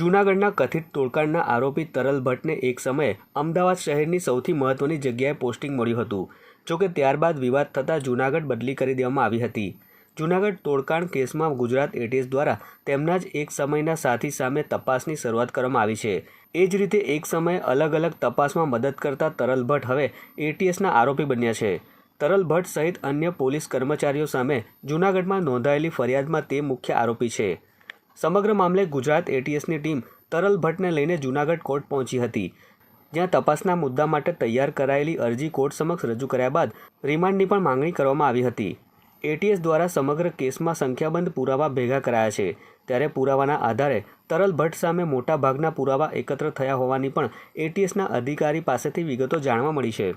જૂનાગઢના કથિત તોડકાંડના આરોપી તરલ ભટ્ટને એક સમયે અમદાવાદ શહેરની સૌથી મહત્વની જગ્યાએ પોસ્ટિંગ મળ્યું હતું જોકે ત્યારબાદ વિવાદ થતાં જૂનાગઢ બદલી કરી દેવામાં આવી હતી. જૂનાગઢ તોડકાંડ કેસમાં ગુજરાત એટીએસ દ્વારા તેમના જ એક સમયના સાથી સામે તપાસની શરૂઆત કરવામાં આવી છે. એ જ રીતે એક સમયે અલગ અલગ તપાસમાં મદદ કરતા તરલ ભટ્ટ હવે એટીએસના આરોપી બન્યા છે. તરલ ભટ્ટ સહિત અન્ય પોલીસ કર્મચારીઓ સામે જૂનાગઢમાં નોંધાયેલી ફરિયાદમાં તે મુખ્ય આરોપી છે. સમગ્ર મામલે ગુજરાત એટીએસની ટીમ તરલ ભટ્ટને લઈને જૂનાગઢ કોર્ટ પહોંચી હતી. જ્યાં તપાસના મુદ્દા માટે તૈયાર કરાયેલી અરજી કોર્ટ સમક્ષ રજૂ કર્યા બાદ રિમાન્ડની પણ માંગણી કરવામાં આવી હતી. એટીએસ દ્વારા સમગ્ર કેસમાં સંખ્યાબંધ પુરાવા ભેગા કરાયા છે. ત્યારે પુરાવાના આધારે તરલ ભટ્ટ સામે મોટાભાગના પુરાવા એકત્ર થયા હોવાની પણ એટીએસના અધિકારી પાસેથી વિગતો જાણવા મળી છે.